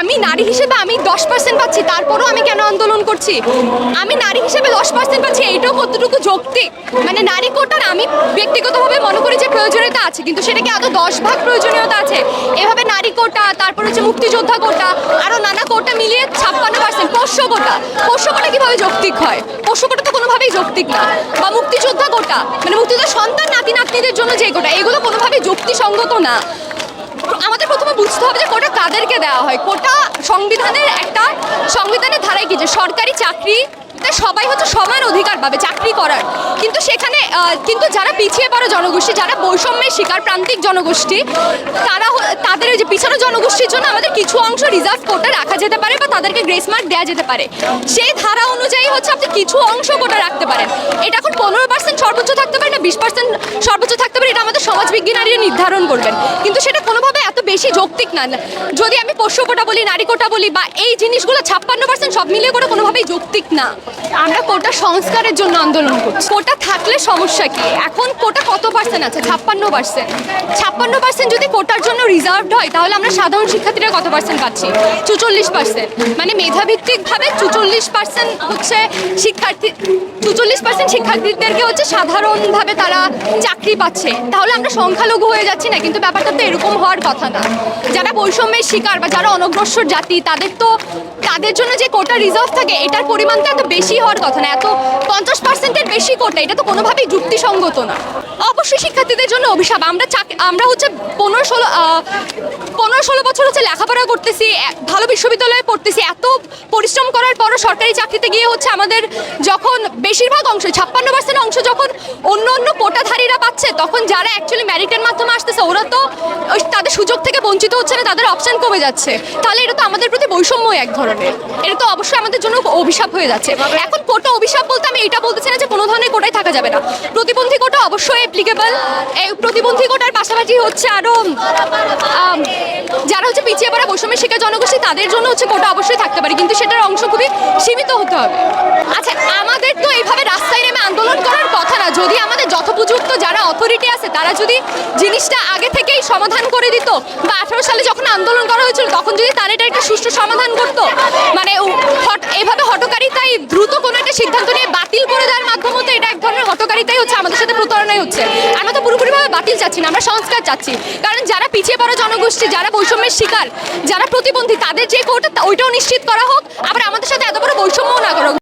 আমি নারী হিসেবে আমি দশ পার্সেন্ট পাচ্ছি, তারপরও আমি কেন আন্দোলন করছি? আমি নারী হিসেবে দশ পার্সেন্ট পাচ্ছি, এইটাও কতটুকু যৌক্তিক? মানে নারী কোটার আমি ব্যক্তিগতভাবে মনে করি যে প্রয়োজনীয়তা আছে, কিন্তু সেটাকে আদৌ দশ ভাগ প্রয়োজনীয়তা আছে? এভাবে নারী কোটা, তারপর হচ্ছে মুক্তিযোদ্ধা কোটা, আরও নানা কোটা মিলিয়ে ছাপ্পান্ন পার্সেন্ট পোষ্য কোটা। পোষ্য কোটা কীভাবে যৌক্তিক হয়? পোষ্য কোটা তো কোনোভাবেই যৌক্তিক না। বা মুক্তিযোদ্ধা কোটা মানে মুক্তিযোদ্ধা সন্তান নাতি নাতনিদের জন্য যে কোটা, এগুলো কোনোভাবেই যুক্তিসঙ্গত না। আমাদের প্রথমে বুঝতে হবে যে কোটা কাদেরকে দেওয়া হয়? কোটা সংবিধানের একটা, সংবিধানের ধারায় কি যে সরকারি চাকরি সবাই হচ্ছে সমান অধিকার পাবে, চাকরি করার। কিন্তু সেখানে কিন্তু যারা পিছিয়ে পড়া জনগোষ্ঠী, যারা বৈষম্যের শিকার প্রান্তিক জনগোষ্ঠী, তারা তাদের যে পিছানো জনগোষ্ঠীর জন্য আমাদের কিছু অংশ রিজার্ভ কোটা রাখা যেতে পারে বা তাদেরকে গ্রেস মার্ক দেওয়া যেতে পারে। সেই ধারা অনুযায়ী হচ্ছে আপনি কিছু অংশ কোটা রাখতে পারেন। এটা এখন পনেরো পার্সেন্ট সর্বোচ্চ থাকতে পারে বিশ পার্সেন্ট সর্বোচ্চ থাকতে পারে, এটা আমাদের সমাজবিজ্ঞানীরা নির্ধারণ করবেন। কিন্তু সেটা কোনোভাবে এত বেশি যৌক্তিক না। যদি আমি পোষ্য কোটা বলি, নারী কোটা বলি, বা এই জিনিসগুলো ছাপ্পান্ন পার্সেন্ট সব মিলিয়ে করে কোনোভাবেই যৌক্তিক না। আমরা কোটা সংস্কারের জন্য আন্দোলন করছি। কোটা থাকলে সমস্যা কি? এখন কোটা পার্সেন্ট আছে ছাপ্পান্ন পার্সেন্ট। ছাপ্পান্ন পার্সেন্ট যদি কোটার জন্য রিজার্ভড হয়, তাহলে আমরা সাধারণ শিক্ষার্থীরা কত পার্সেন্ট পাচ্ছি? চুচল্লিশ পার্সেন্ট। মানে মেধাভিত্তিকভাবে চুচল্লিশ পার্সেন্ট হচ্ছে শিক্ষার্থী, চুচল্লিশ পার্সেন্ট শিক্ষার্থীদেরকে হচ্ছে সাধারণভাবে তারা চাকরি পাচ্ছে। তাহলে আমরা সংখ্যালঘু হয়ে যাচ্ছি না, কিন্তু ব্যাপারটা তো এরকম হওয়ার কথা না। যারা বৈষম্যের শিকার বা যারা অনগ্রসর জাতি, তাদের তো, তাদের জন্য যে কোটা রিজার্ভ থাকে, এটার পরিমাণ তো এত বেশি হওয়ার কথা না। এত পঞ্চাশ পার্সেন্টের বেশি কোটা, এটা তো কোনোভাবেই যুক্তিসঙ্গত না। অবশ্যই শিক্ষার্থীদের জন্য অভিশাপ। আমরা আমরা হচ্ছে পনেরো ষোলো পনেরো ষোলো বছর হচ্ছে লেখাপড়া করতেছি ভালো বিশ্ববিদ্যালয়ে পড়তেছি। এত পরিশ্রম করার পরও সরকারি চাকরিতে গিয়ে হচ্ছে আমাদের যখন বেশিরভাগ অংশ ছাপ্পান্ন পার্সেন্ট অংশ যখন অন্য অন্য কোটাধারীরা পাচ্ছে তখন যারা অ্যাকচুয়ালি ম্যারিটের মাধ্যমে আসতেছে ওরা তো তাদের সুযোগ থেকে বঞ্চিত হচ্ছে না তাদের অপশন কমে যাচ্ছে। তাহলে এটা তো আমাদের প্রতি বৈষম্য এক ধরনের। এটা তো অবশ্যই আমাদের জন্য অভিশাপ হয়ে যাচ্ছে। এখন কোটা অভিশাপ বলতে আমি এটা বলতেছি না যে কোনো ধরনের কোটায় থাকা যাবে না। প্রতিবন্ধী অবশ্যই অ্যাপ্লিকেবল এই প্রতিবন্ধী কোটার পাশাপাশি হচ্ছে আরও যারা হচ্ছে পিছিয়ে পড়া বৈষম্যের শিকার জনগোষ্ঠী, তাদের জন্য হচ্ছে কোটা অবশ্যই থাকতে পারে, কিন্তু সেটার অংশ খুবই সীমিত হতে হবে। আচ্ছা আমাদের তো এইভাবে রাস্তায় নেমে আন্দোলন করার কথা না, যদি আমাদের যথোপযুক্ত যারা অথরিটি আছে, তারা যদি জিনিসটা আগে থেকেই সমাধান করে দিত, বা আঠারো সালে যখন আন্দোলন করা হয়েছিল, তখন যদি তারা এটা একটা সুষ্ঠু সমাধান করতো মানে উ- হট- এভাবে হটকারিতাই দ্রুত কোনো একটা সিদ্ধান্ত নিয়ে বাতিল করে দেওয়ার মাধ্যমে তো এটা এক ধরনের হটকারিতাই হচ্ছে আমাদের সাথে আমরা তো পুরোপুরিভাবে বাতিল চাচ্ছি না, আমরা সংস্কার চাচ্ছি। কারণ যারা পিছিয়ে পড়া জনগোষ্ঠী, যারা বৈষম্যের শিকার, যারা প্রতিবন্ধী, তাদের যে কোর্ট ওইটাও নিশ্চিত করা হোক। আবার